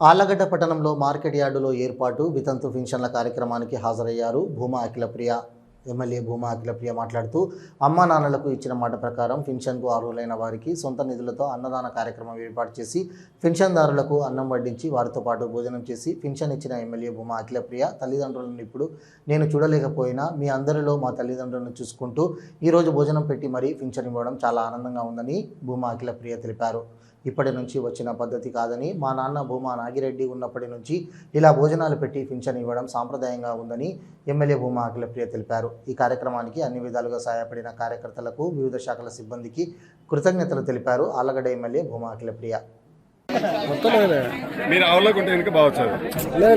ఆళ్ళగడ్డ పట్టణంలో మార్కెట్ యార్డులో ఏర్పాటు వితంతు పెన్షన్ల కార్యక్రమానికి హాజరయ్యారు భూమా అఖిలప్రియ ఎమ్మెల్యే భూమా అఖిలప్రియ మాట్లాడుతూ అమ్మా నాన్నలకు ఇచ్చిన మాట ప్రకారం పెన్షన్కు అర్హులైన వారికి సొంత నిధులతో అన్నదాన కార్యక్రమం ఏర్పాటు చేసి పెన్షన్దారులకు అన్నం వడ్డించి వారితో పాటు భోజనం చేసి పెన్షన్ ఇచ్చిన ఎమ్మెల్యే భూమా అఖిలప్రియ తల్లిదండ్రులను ఇప్పుడు నేను చూడలేకపోయినా మీ అందరిలో మా తల్లిదండ్రులను చూసుకుంటూ ఈరోజు భోజనం పెట్టి మరీ పెన్షన్ ఇవ్వడం చాలా ఆనందంగా ఉందని భూమా అఖిలప్రియ తెలిపారు. ఇప్పటి నుంచి వచ్చిన పద్ధతి కాదని మా నాన్న భూమా నాగిరెడ్డి ఉన్నప్పటి నుంచి ఇలా భోజనాలు పెట్టి పింఛన్ ఇవ్వడం సాంప్రదాయంగా ఉందని ఎమ్మెల్యే భూమా అఖిలప్రియ తెలిపారు. ఈ కార్యక్రమానికి అన్ని విధాలుగా సహాయపడిన కార్యకర్తలకు వివిధ శాఖల సిబ్బందికి కృతజ్ఞతలు తెలిపారు ఆలగడ్డ ఎమ్మెల్యే భూమా అఖిలప్రియ. మీరు ఆవులోకి ఉంటే కనుక బాగా వచ్చారు. లే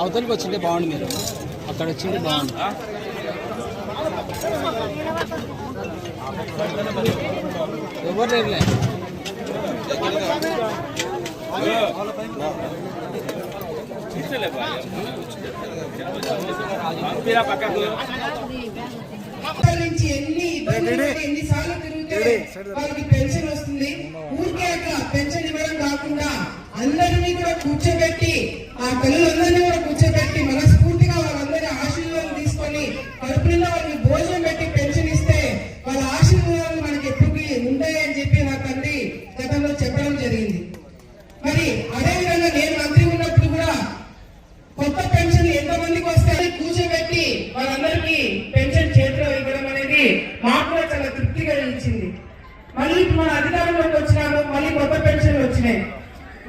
అవతలకి వచ్చింటే బాగుండు మీరు. అక్కడ వచ్చింటే బాగుండు. ఎవరు లేరులే? నుంచి ఎన్ని ఇబ్బందులు ఎన్నిసార్లు తిరిగితే వాళ్ళకి పెన్షన్ వస్తుంది ఊరికే అట్లా పెన్షన్ ఇవ్వడం కాకుండా అందరినీ కూడా కూర్చోబెట్టి ఆ తల్లులందరినీ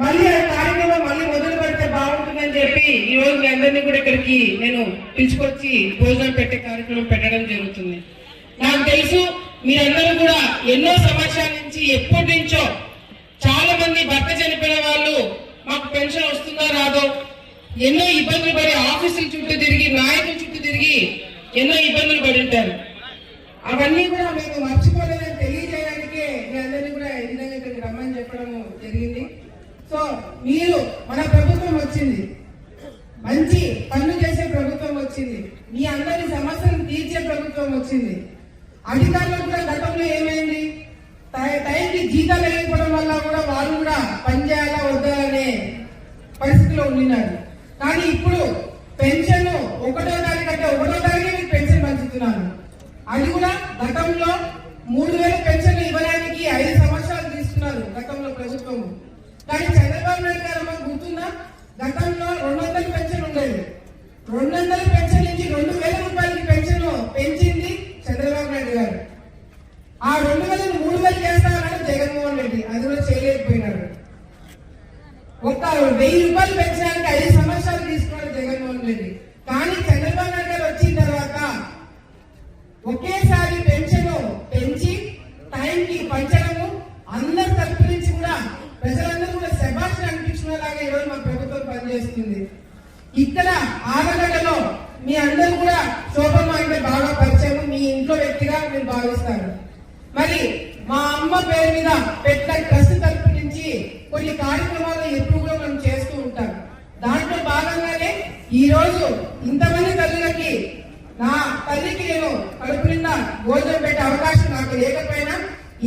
మళ్ళీ ఆ కార్యక్రమం మళ్ళీ మొదలు పెడితే బాగుంటుందని చెప్పి ఈ రోజు మీ అందరినీ కూడా ఇక్కడికి నేను పిలుచుకొచ్చి భోజనం పెట్టే కార్యక్రమం పెట్టడం జరుగుతుంది. నాకు తెలుసు మీరందరూ కూడా ఎన్నో సంవత్సరాల నుంచి ఎప్పటి నుంచో చాలా మంది భర్త చనిపోయిన వాళ్ళు మాకు పెన్షన్ వస్తుందో రాదో? ఎన్నో ఇబ్బందులు పడి ఆఫీసుల చుట్టూ తిరిగి నాయకుల చుట్టూ తిరిగి ఎన్నో ఇబ్బందులు పడి ఉంటారు. అవన్నీ కూడా మేము మర్చిపోలేదని తెలియజేయడానికే మీ అందరినీ కూడా ఈ విధంగా ఇక్కడికి రమ్మని చెప్పడం జరిగింది. సో మీరు మన ప్రభుత్వం వచ్చింది. మంచి పనులు చేసే ప్రభుత్వం వచ్చింది. మీ అందరి సమస్యలు తీర్చే ప్రభుత్వం వచ్చింది. అధికారులు కూడా గతంలో ఏమైంది? టై- టైంకి జీతాలు వేయకపోవడం వల్ల కూడా వారు కూడా పనిచేయాలా వద్దా అనే పరిస్థితిలో ఉండినారు కానీ ఇప్పుడు పెన్షన్ ఒకటో తారీఖు అంటే ఒకటో తారీఖు మీకు పెన్షన్ పంచుతున్నాను. అది కూడా గతంలో మూడు వేల కానీ చంద్రబాబు నాయుడు గారు మాకు గుర్తుందా? గతంలో రెండు వందల పెన్షన్ ఉండేది. రెండు వందల పెన్షన్ నుంచి రెండు వేల రూపాయలకి పెన్షన్ పెంచింది చంద్రబాబు నాయుడు గారు. ఆ రెండు వేల మూడు వేలు చేస్తామన్నాడు జగన్మోహన్ రెడ్డి. అది కూడా చేయలేకపోయినారు. ఒక వెయ్యి రూపాయలు పెంచడానికి ఐదు సంవత్సరాలు తీసుకున్నాడు జగన్మోహన్ రెడ్డి. కానీ చంద్రబాబు నాయుడు గారు వచ్చిన తర్వాత ఒకేసారి పెన్షన్ పెంచి టైంకి పంచడము అందరి తరపు నుంచి కూడా ప్రజల చేస్తుంది. ఇక్కడ ఆనగడ్డలో మీ అందరూ కూడా శోభమ్మ అంటే బాగా పరిచయం మీ ఇంట్లో వ్యక్తిగా మీరు భావిస్తారు మరి మా అమ్మ పేరు మీద పెద్ద ట్రస్ట్ తరపు నుంచి కొన్ని కార్యక్రమాలు ఎప్పుడు కూడా మనం చేస్తూ ఉంటాం. దాంట్లో భాగంగానే ఈ రోజు ఇంతమంది తల్లులకి నా తల్లికి నేను కడుపు నిండా భోజనం పెట్టే అవకాశం నాకు లేకపోయినా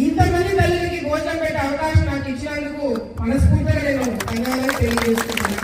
ఇంతమంది తల్లులకి భోజనం పెట్టే అవకాశం నాకు ఇచ్చినందుకు మనస్ఫూర్తిగా నేను ధన్యవాదాలు తెలియజేస్తున్నాను.